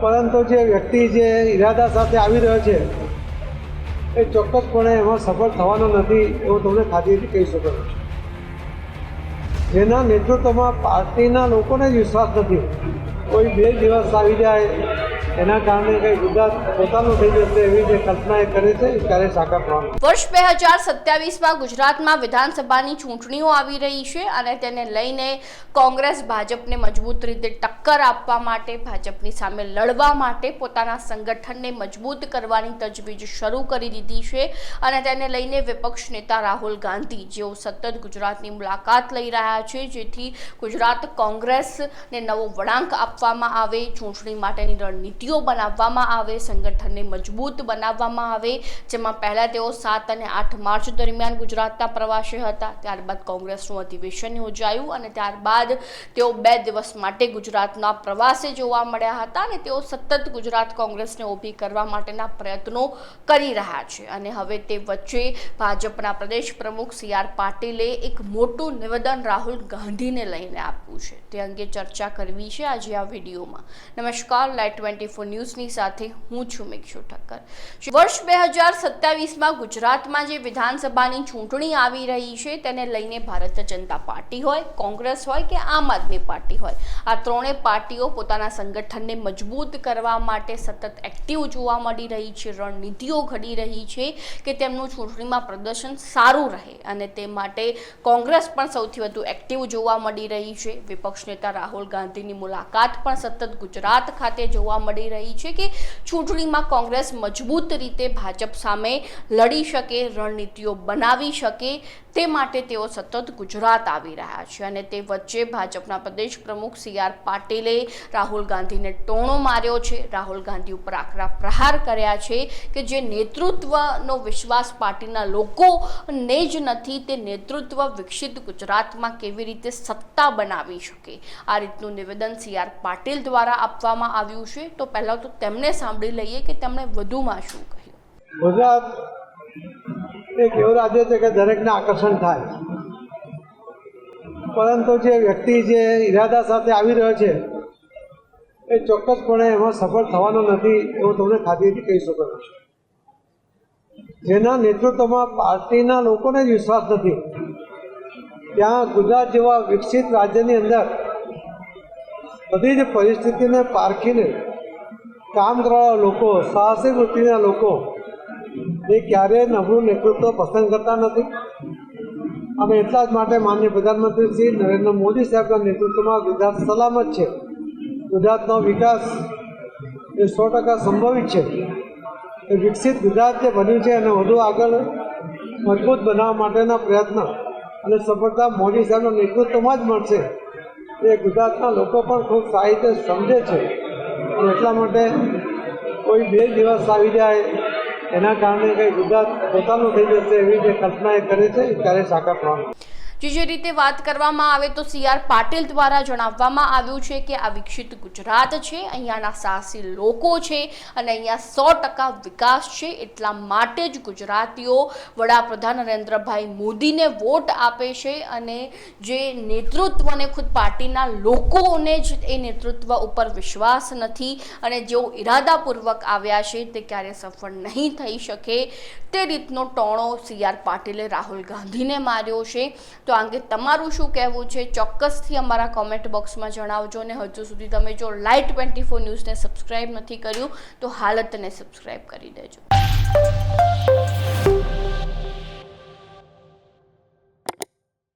પરંતુ જે વ્યક્તિ જે ઈરાદા સાથે આવી રહ્યો છે, એ ચોક્કસપણે એમાં સફળ થવાનો નથી એવું તમને ખાતરીથી કહી શકો છો. જેના નેતૃત્વમાં પાર્ટીના લોકોને જ વિશ્વાસ નથી. કોઈ બે દિવસ આવી જાય એના કારણે કઈ ગુજરાત પોતાનું થઈ જશે એવી જે કલ્પના કરે છે, એ સાકાર થવાનું વર્ષ બે હજાર સત્યાવીસમાં ગુજરાતમાં વિધાનસભાની ચૂંટણીઓ આવી રહી છે અને તેને લઈને કોંગ્રેસ ભાજપને મજબૂત રીતે ટક્કર આપવા માટે, ભાજપની સામે લડવા માટે પોતાના સંગઠનને મજબૂત કરવાની તજવીજ શરૂ કરી દીધી છે અને તેને લઈને વિપક્ષ નેતા રાહુલ ગાંધી જેઓ સતત ગુજરાતની મુલાકાત લઈ રહ્યા છે, જેથી ગુજરાત કોંગ્રેસને નવો વળાંક આપવામાં આવે, ચૂંટણી માટેની રણનીતિઓ બનાવવામાં આવે, સંગઠનને મજબૂત બનાવવામાં આવે, જેમાં પહેલાં તેઓ સાત અને આઠ માર્ચ દરમિયાન ગુજરાતના પ્રવાસે હતા. ત્યારબાદ કોંગ્રેસનું અધિવેશન યોજાયું અને ત્યારબાદ તેઓ બે દિવસ માટે ગુજરાતના પ્રવાસે જોવા મળ્યા હતા અને તેઓ સતત ગુજરાત કોંગ્રેસને ઊભી કરવા માટેના પ્રયત્નો કરી રહ્યા છે. અને હવે તે વચ્ચે ભાજપના પ્રદેશ પ્રમુખ સી આર પાટીલે એક મોટું નિવેદન રાહુલ ગાંધીને લઈને આપ્યું છે. તે અંગે ચર્ચા કરવી છે આજે આ વિડીયોમાં. નમસ્કાર લાઈટ ટ્વેન્ટી ફોર ન્યૂઝની સાથે હું છું મિક્ષુ ઠક્કર. વર્ષ બે હજાર સત્યાવીસમાં ગુજરાતમાં જે વિધાનસભાની ચૂંટણી આવી રહી છે, તેને લઈને ભારતીય જનતા પાર્ટી હોય, કોંગ્રેસ હોય કે આમ આદમી પાર્ટી હોય, આ ત્રણેય પાર્ટીઓ પોતાના સંગઠનને મજબૂત કરવા માટે સતત એક્ટિવ જોવા મળી રહી છે, રણનીતિઓ ઘડી રહી છે કે તેમનું ચૂંટણીમાં પ્રદર્શન સારું રહે અને તે માટે કોંગ્રેસ પણ સૌથી વધુ એક્ટિવ જોવા મળી રહી છે. વિપક્ષ નેતા રાહુલ ગાંધીની મુલાકાત પણ સતત ગુજરાત ખાતે જોવા મળી રહી છે કે ચૂંટણીમાં કોંગ્રેસ મજબૂત રીતે ભાજપ સામે લડી શકે, રણનીતિઓ બનાવી શકે, તે માટે તેઓ સતત ગુજરાત આવી રહ્યા છે અને તે વચ્ચે ભાજપના પ્રદેશ પ્રમુખ સી આર પાટીલે રાહુલ ગાંધીને ટોણો માર્યો છે. રાહુલ ગાંધી ઉપર આકરા પ્રહાર કર્યા છે કે જે નેતૃત્વનો વિશ્વાસ પાર્ટીના લોકોને જ નથી, તે નેતૃત્વ વિકસિત ગુજરાતમાં કેવી રીતે સત્તા બનાવી શકે? આ રીતનું નિવેદન સી આર પાટીલ દ્વારા આપવામાં આવ્યું છે. તો પહેલાં તો તેમને સાંભળી લઈએ કે તેમણે વધુમાં શું કહ્યું. ગુજરાત એક એવું રાજ્ય છે કે દરેકને આકર્ષણ થાય. પરંતુ જે વ્યક્તિ જે ઈરાદા સાથે આવી રહ્યો છે, એ ચોક્કસપણે એમાં સફળ થવાનો નથી એવું તમને ખાતરીથી કહી શકો છો. જેના નેતૃત્વમાં પાર્ટીના લોકોને જ વિશ્વાસ નથી. ત્યાં ગુજરાત જેવા વિકસિત રાજ્યની અંદર બધી જ પરિસ્થિતિને પારખીને કામ કરવા લોકો, સાહસિક વૃત્તિના લોકો, એ ક્યારેય નબળું નેતૃત્વ પસંદ કરતા નથી. અને એટલા જ માટે માનનીય પ્રધાનમંત્રી શ્રી નરેન્દ્ર મોદી સાહેબના નેતૃત્વમાં ગુજરાત સલામત છે. ગુજરાતનો વિકાસ એ સો ટકા સંભવિત છે. એ વિકસિત ગુજરાત જે બન્યું છે એને વધુ આગળ મજબૂત બનાવવા માટેના પ્રયત્ન અને સફળતા મોદી સાહેબના નેતૃત્વમાં જ મળશે. એ ગુજરાતના લોકો પણ ખૂબ સારી રીતે સમજે છે. અને એટલા માટે કોઈ બે દિવસ આવી જાય એના કારણે કંઈ ગુજરાત પોતાનું થઈ જશે એવી જે કલ્પના એ કરે છે ત્યારે સાકાર થવાનું. જે રીતે વાત કરવામાં આવે તો સી આર પાટીલ દ્વારા જણાવવામાં આવ્યું છે કે આ વિકસિત ગુજરાત છે, અહીંયાના સાહસી લોકો છે અને અહીંયા સો ટકા વિકાસ છે. એટલા માટે જ ગુજરાતીઓ વડાપ્રધાન નરેન્દ્રભાઈ મોદીને વોટ આપે છે અને જે નેતૃત્વને ખુદ પાર્ટીના લોકોને જ એ નેતૃત્વ ઉપર વિશ્વાસ નથી અને જેઓ ઈરાદાપૂર્વક આવ્યા છે તે ક્યારે સફળ નહીં થઈ શકે તે રીતનો ટોણો સી આર પાટીલે રાહુલ ગાંધીને માર્યો છે. તો આ અંગે તમારું શું કહેવું છે? ચોક્કસથી અમારા કોમેન્ટ બોક્સમાં જણાવજો અને હજુ સુધી તમે જો લાઈટ ટ્વેન્ટી ફોર ન્યૂઝને સબસ્ક્રાઈબ નથી કર્યું, તો હાલતને સબસ્ક્રાઈબ કરી દેજો.